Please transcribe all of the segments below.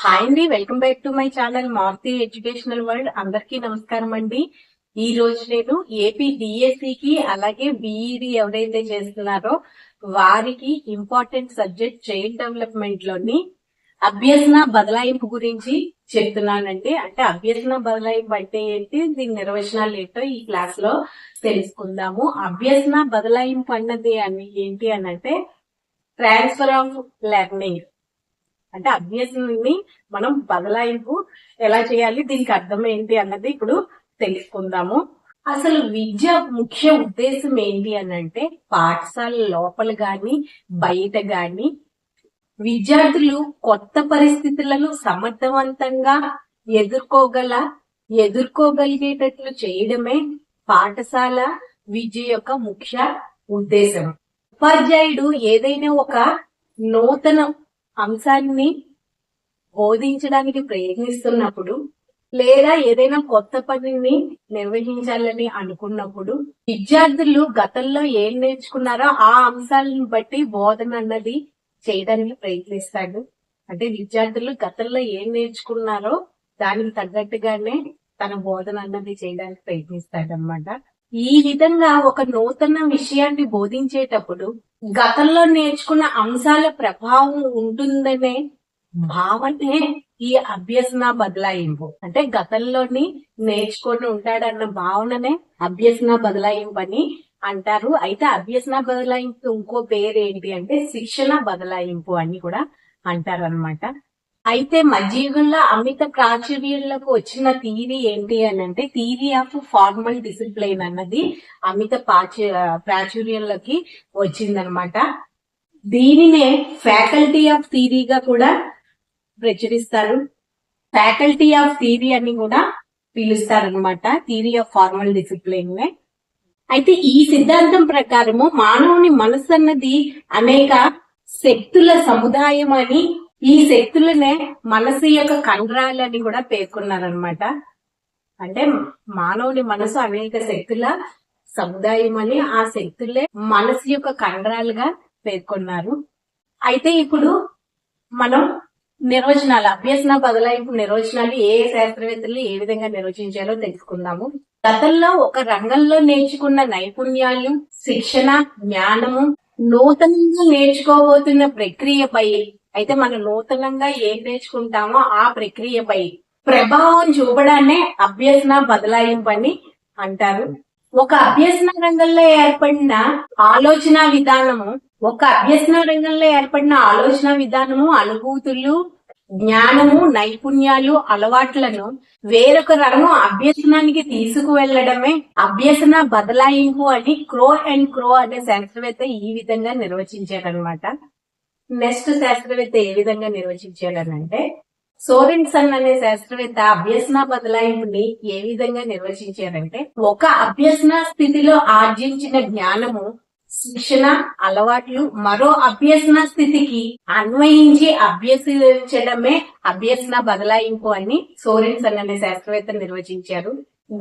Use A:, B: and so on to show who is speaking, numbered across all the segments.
A: Hi అండి welcome back to my channel Maruti educational world అందరికీ నమస్కారం అండి. ఈ రోజు నేను ఏపీ డిఎస్సికి అలాగే బిఈడి ఎవరైతే చేస్తున్నారో వారికి ఇంపార్టెంట్ సబ్జెక్ట్ చైల్డ్ డెవలప్మెంట్లోని అభ్యసన బదలాయింపు గురించి చెప్తున్నానండి. అంటే అభ్యసన బదలాయింపు అంటే ఏంటి దీని నిర్వచనాలు ఏంటో ఈ క్లాస్లో తెలుసుకుందాము. అభ్యసన బదలాయింపు అన్నది అని ఏంటి అని అంటే ట్రాన్స్ఫర్ ఆఫ్ లెర్నింగ్ అంటే అభ్యసనాన్ని మనం బదలాయింపు ఎలా చేయాలి దీనికి అర్థం ఏంటి అన్నది ఇప్పుడు తెలుసుకుందాము. అసలు విద్య ముఖ్య ఉద్దేశం ఏంటి అని అంటే పాఠశాల లోపల గాని బయట గాని విద్యార్థులు కొత్త పరిస్థితులను సమర్థవంతంగా ఎదుర్కోగల ఎదుర్కోగలిగేటట్లు చేయడమే పాఠశాల విద్య యొక్క ముఖ్య ఉద్దేశం. ఉపాధ్యాయుడు ఏదైనా ఒక నూతన అంశాన్ని బోధించడానికి ప్రయత్నిస్తున్నప్పుడు లేదా ఏదైనా కొత్త పనిని నిర్వహించాలని అనుకున్నప్పుడు విద్యార్థులు గతంలో ఏం నేర్చుకున్నారో ఆ అంశాలను బట్టి బోధన అన్నది చేయడానికి ప్రయత్నిస్తాడు అంటే విద్యార్థులు గతంలో ఏం నేర్చుకున్నారో దానికి తగ్గట్టుగానే తన బోధన అన్నది చేయడానికి ప్రయత్నిస్తాడనమాట ఈ విధంగా ఒక నూతన విషయాన్ని బోధించేటప్పుడు గతంలో నేర్చుకున్న అంశాల ప్రభావం ఉంటుందనే భావనే ఈ అభ్యసన బదలాయింపు. అంటే గతంలోని నేర్చుకొని ఉంటాడన్న భావననే అభ్యసన బదలాయింపు అని అంటారు. అయితే అభ్యసన బదలాయింపు ఇంకో పేరు ఏంటి అంటే శిక్షణ బదలాయింపు అని కూడా అంటారు అనమాట అయితే మధ్యయుగంలో అమిత ప్రాచుర్యంలోకి వచ్చిన థీరీ ఏంటి అని అంటే థీరీ ఆఫ్ ఫార్మల్ డిసిప్లైన్ అన్నది అమిత ప్రాచుర్యంలోకి వచ్చిందనమాట దీనినే ఫ్యాకల్టీ ఆఫ్ థీరీగా కూడా ప్రచురిస్తారు. ఫ్యాకల్టీ ఆఫ్ థీరీ అని కూడా పిలుస్తారనమాట థీరీ ఆఫ్ ఫార్మల్ డిసిప్లైన్ నే అయితే ఈ సిద్ధాంతం ప్రకారము మానవుని మనసు అన్నది అనేక శక్తుల సముదాయం అని ఈ శక్తులనే మనసు యొక్క కండరాలని కూడా పేర్కొన్నారనమాట అంటే మానవుని మనసు అనేక శక్తుల సముదాయం అని ఆ శక్తులే మనసు యొక్క కండరాలుగా పేర్కొన్నారు. అయితే ఇప్పుడు మనం నిర్వచనాలు అభ్యసన బదలాయింపు నిర్వచనాలు ఏ శాస్త్రవేత్తలు ఏ విధంగా నిర్వచించాలో తెలుసుకుందాము. గతంలో ఒక రంగంలో నేర్చుకున్న నైపుణ్యాలు శిక్షణ జ్ఞానము నూతనంగా నేర్చుకోబోతున్న ప్రక్రియపై అయితే మనం నూతనంగా ఏం నేర్చుకుంటామో ఆ ప్రక్రియపై ప్రభావం చూపడాన్నే అభ్యసన బదలాయింపు అని అంటారు. ఒక అభ్యసన రంగంలో ఏర్పడిన ఆలోచన విధానము ఒక అభ్యసన రంగంలో ఏర్పడిన ఆలోచన విధానము అనుభూతులు జ్ఞానము నైపుణ్యాలు అలవాట్లను వేరొక రంగం అభ్యసనానికి తీసుకువెళ్ళడమే అభ్యసన బదలాయింపు అని క్రో అండ్ క్రో అనే శాస్త్రవేత్త ఈ విధంగా నిర్వచించారనమాట నెక్స్ట్ శాస్త్రవేత్త ఏ విధంగా నిర్వచించాడనంటే సోరెన్సన్ అనే శాస్త్రవేత్త అభ్యసన బదలాయింపుని ఏ విధంగా నిర్వచించారంటే ఒక అభ్యసన స్థితిలో ఆర్జించిన జ్ఞానము శిక్షణ అలవాట్లు మరో అభ్యసన స్థితికి అన్వయించి అభ్యసించడమే అభ్యసన బదలాయింపు అని సోరెన్సన్ అనే శాస్త్రవేత్త నిర్వచించారు.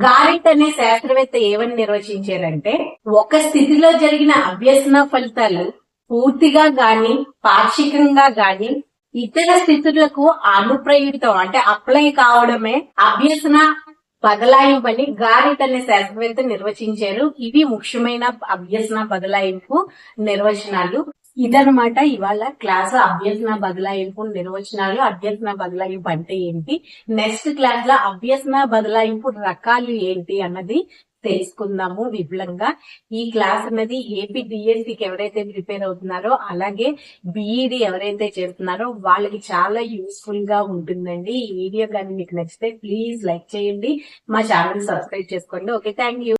A: గారిట్ అనే శాస్త్రవేత్త ఏమని నిర్వచించారంటే ఒక స్థితిలో జరిగిన అభ్యసన ఫలితాలు పూర్తిగా గాని పాక్షికంగా గాని ఇతర స్థితులకు అనుప్రయుక్తం అంటే అప్లై కావడమే అభ్యసన బదలాయింపని గారిట్ అనే శాస్త్రవేత్త నిర్వచించారు. ఇవి ముఖ్యమైన అభ్యసన బదలాయింపు నిర్వచనాలు. ఇదనమాట ఇవాళ క్లాస్ అభ్యసన బదలాయింపు నిర్వచనాలు. అభ్యసన బదలాయింపు అంటే ఏంటి? నెక్స్ట్ క్లాస్లో అభ్యసన బదలాయింపు రకాలు ఏంటి అన్నది తెలుసుకుందాము విపులంగా. ఈ క్లాస్ అనేది ఏపీ డిఎస్సికి ఎవరైతే ప్రిపేర్ అవుతున్నారో అలాగే బిఈడి ఎవరైతే చేస్తున్నారో వాళ్ళకి చాలా యూస్ఫుల్గా ఉంటుందండి. ఈ వీడియో కానీ మీకు నచ్చితే ప్లీజ్ లైక్ చేయండి. మా ఛానల్ సబ్స్క్రైబ్ చేసుకోండి. Okay thank you